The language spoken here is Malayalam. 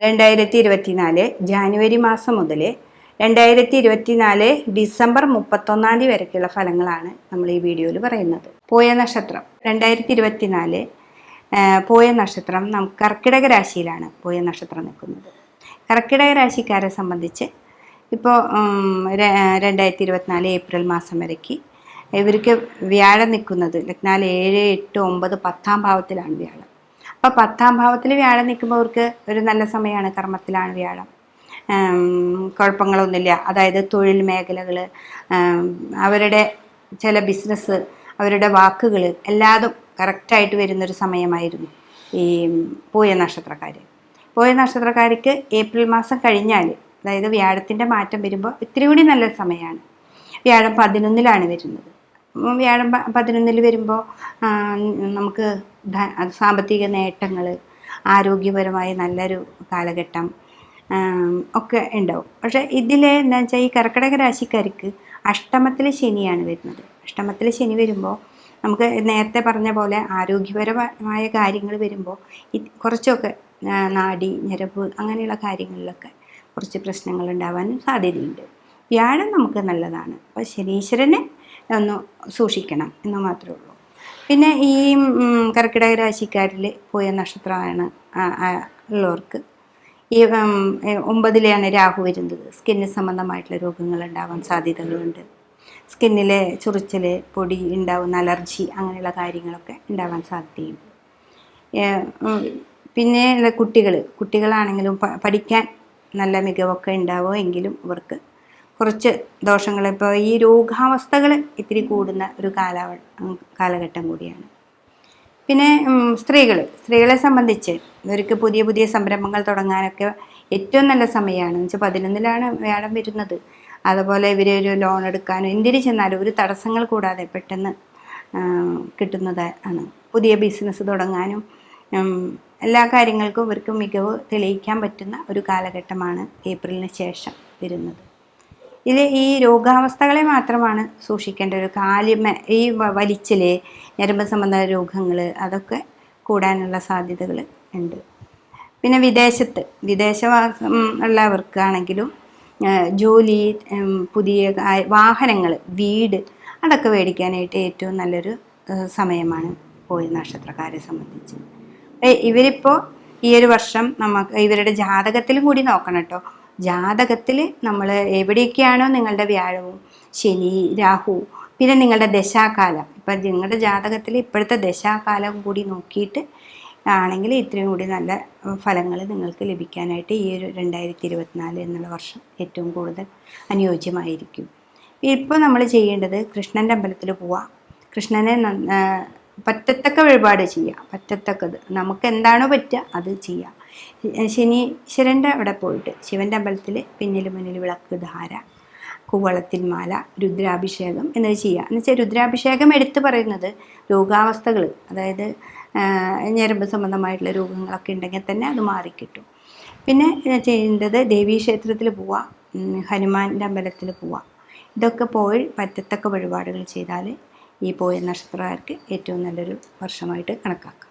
രണ്ടായിരത്തി ഇരുപത്തിനാല് ജാനുവരി മാസം മുതൽ രണ്ടായിരത്തി ഇരുപത്തിനാല് ഡിസംബർ മുപ്പത്തൊന്നാം തീയതി വരയ്ക്കുള്ള ഫലങ്ങളാണ് നമ്മൾ ഈ വീഡിയോയിൽ പറയുന്നത്. പോയ നക്ഷത്രം രണ്ടായിരത്തി ഇരുപത്തിനാല് പോയ നക്ഷത്രം നമുക്ക് കർക്കിടക രാശിയിലാണ് പോയ നക്ഷത്രം നിൽക്കുന്നത്. കർക്കിടക രാശിക്കാരെ സംബന്ധിച്ച് ഇപ്പോൾ രണ്ടായിരത്തി ഇരുപത്തിനാല് ഏപ്രിൽ മാസം വരയ്ക്ക് ഇവർക്ക് വ്യാഴം നിൽക്കുന്നത് ലഗ്നാൽ ഏഴ് എട്ട് ഒമ്പത് പത്താം ഭാവത്തിലാണ് വ്യാഴം. അപ്പോൾ പത്താം ഭാവത്തിൽ വ്യാഴം നിൽക്കുമ്പോൾ അവർക്ക് ഒരു നല്ല സമയമാണ് കർമ്മത്തിലാണ് വ്യാഴം. കുഴപ്പങ്ങളൊന്നുമില്ല. അതായത് തൊഴിൽ മേഖലകൾ അവരുടെ ചില ബിസിനസ് അവരുടെ വാക്കുകൾ എല്ലാതും കറക്റ്റായിട്ട് വരുന്നൊരു സമയമായിരുന്നു ഈ പൂയ നക്ഷത്രക്കാർ. പൂയ നക്ഷത്രക്കാർക്ക് ഏപ്രിൽ മാസം കഴിഞ്ഞാൽ അതായത് വ്യാഴത്തിന്റെ മാറ്റം വരുമ്പോൾ ഇത്തിരി കൂടി നല്ല സമയമാണ്. വ്യാഴം പതിനൊന്നിലാണ് വരുന്നത്. വ്യാഴം പതിനൊന്നിൽ വരുമ്പോൾ നമുക്ക് സാമ്പത്തിക നേട്ടങ്ങൾ ആരോഗ്യപരമായ നല്ലൊരു കാലഘട്ടം ഒക്കെ ഉണ്ടാവും. പക്ഷേ ഇതിൽ എന്താ വെച്ചാൽ ഈ കർക്കിടക രാശിക്കാർക്ക് അഷ്ടമത്തിൽ ശനിയാണ് വരുന്നത്. അഷ്ടമത്തിൽ ശനി വരുമ്പോൾ നമുക്ക് നേരത്തെ പറഞ്ഞ പോലെ ആരോഗ്യപരമായ കാര്യങ്ങൾ വരുമ്പോൾ കുറച്ചൊക്കെ നാടി ഞരമ്പ് അങ്ങനെയുള്ള കാര്യങ്ങളിലൊക്കെ കുറച്ച് പ്രശ്നങ്ങൾ ഉണ്ടാവാനും സാധ്യതയുണ്ട്. വ്യാഴം നമുക്ക് നല്ലതാണ്. അപ്പോൾ ശനീശ്വരനെ ഒന്ന് സൂക്ഷിക്കണം എന്ന് മാത്രമേ ഉള്ളൂ. പിന്നെ ഈ കർക്കിടക രാശിക്കാരിൽ പോയ നക്ഷത്രമാണ് ഉള്ളവർക്ക്. ഈ ഒമ്പതിലെയാണ് രാഹു വരുന്നത്. സ്കിന്നിന് സംബന്ധമായിട്ടുള്ള രോഗങ്ങൾ ഉണ്ടാവാൻ സാധ്യതകളുണ്ട്. സ്കിന്നിലെ ചൊറിച്ചൽ പൊടി ഉണ്ടാവുന്ന അലർജി അങ്ങനെയുള്ള കാര്യങ്ങളൊക്കെ ഉണ്ടാവാൻ സാധ്യതയുണ്ട്. പിന്നെ കുട്ടികൾ. കുട്ടികളാണെങ്കിലും പഠിക്കാൻ നല്ല മികവൊക്കെ ഉണ്ടാവുമെങ്കിലും അവർക്ക് കുറച്ച് ദോഷങ്ങൾ ഇപ്പോൾ ഈ രോഗാവസ്ഥകൾ ഇത്തിരി കൂടുന്ന ഒരു കാലാവ കാലഘട്ടം കൂടിയാണ്. പിന്നെ സ്ത്രീകൾ സ്ത്രീകളെ. സംബന്ധിച്ച് ഇവർക്ക് പുതിയ പുതിയ സംരംഭങ്ങൾ തുടങ്ങാനൊക്കെ ഏറ്റവും നല്ല സമയമാണ് എന്ന് വെച്ചാൽ പതിനൊന്നിലാണ് വ്യാഴം വരുന്നത്. അതുപോലെ ഇവർ ഒരു ലോൺ എടുക്കാനും എന്തിനു ചെന്നാലും ഒരു തടസ്സങ്ങൾ കൂടാതെ പെട്ടെന്ന് കിട്ടുന്നത് ആണ്. പുതിയ ബിസിനസ് തുടങ്ങാനും എല്ലാ കാര്യങ്ങൾക്കും ഇവർക്ക് മികവ് തെളിയിക്കാൻ പറ്റുന്ന ഒരു കാലഘട്ടമാണ് ഏപ്രിലിന് ശേഷം വരുന്നത്. ഇതിൽ ഈ രോഗാവസ്ഥകളെ മാത്രമാണ് സൂക്ഷിക്കേണ്ട ഒരു കാലിമ ഈ വലിച്ചിൽ ഞരമ്പ് സംബന്ധ രോഗങ്ങൾ അതൊക്കെ കൂടാനുള്ള സാധ്യതകൾ ഉണ്ട്. പിന്നെ വിദേശത്ത് വിദേശവാസം ഉള്ളവർക്കാണെങ്കിലും ജോലി പുതിയ വാഹനങ്ങൾ വീട് അതൊക്കെ മേടിക്കാനായിട്ട് ഏറ്റവും നല്ലൊരു സമയമാണ് പോയി നക്ഷത്രക്കാരെ സംബന്ധിച്ച്. ഇവരിപ്പോൾ ഈ ഒരു വർഷം നമുക്ക് ഇവരുടെ ജാതകത്തിലും കൂടി നോക്കണം കേട്ടോ ജാതകത്തിൽ നമ്മൾ എവിടെയൊക്കെയാണോ നിങ്ങളുടെ വ്യാഴവും ശനി രാഹു പിന്നെ നിങ്ങളുടെ ദശാകാലം. ഇപ്പം നിങ്ങളുടെ ജാതകത്തിൽ ഇപ്പോഴത്തെ ദശാകാലം കൂടി നോക്കിയിട്ട് ആണെങ്കിൽ ഇത്രയും കൂടി നല്ല ഫലങ്ങൾ നിങ്ങൾക്ക് ലഭിക്കാനായിട്ട് ഈ ഒരു രണ്ടായിരത്തി ഇരുപത്തിനാല് എന്നുള്ള വർഷം ഏറ്റവും കൂടുതൽ അനുയോജ്യമായിരിക്കും. ഇപ്പോൾ നമ്മൾ ചെയ്യേണ്ടത് കൃഷ്ണന്റെ അമ്പലത്തിൽ പോവാം കൃഷ്ണനെ പറ്റത്തക്ക വഴിപാട് ചെയ്യാം പറ്റത്തക്കത്. നമുക്ക് എന്താണോ പറ്റുക അത് ചെയ്യാം ശനീശ്വരന്റെ അവിടെ പോയിട്ട് ശിവന്റെ അമ്പലത്തിൽ പിന്നിൽ മുന്നിൽ വിളക്ക് ധാര കൂവളത്തിൽ മാല രുദ്രാഭിഷേകം എന്നത് ചെയ്യുക. എന്ന് വെച്ചാൽ രുദ്രാഭിഷേകം എടുത്തു പറയുന്നത് രോഗാവസ്ഥകൾ അതായത് ഞരമ്പ് സംബന്ധമായിട്ടുള്ള രോഗങ്ങളൊക്കെ ഉണ്ടെങ്കിൽ തന്നെ അത് മാറിക്കിട്ടും. പിന്നെ ചെയ്യേണ്ടത് ദേവീക്ഷേത്രത്തിൽ പോവാം ഹനുമാന്റെ അമ്പലത്തിൽ പോവാം ഇതൊക്കെ പോയി പറ്റത്തക്ക വഴിപാടുകൾ ചെയ്താൽ ഈ പോയ നക്ഷത്രക്കാർക്ക് ഏറ്റവും നല്ലൊരു വർഷമായിട്ട് കണക്കാക്കാം.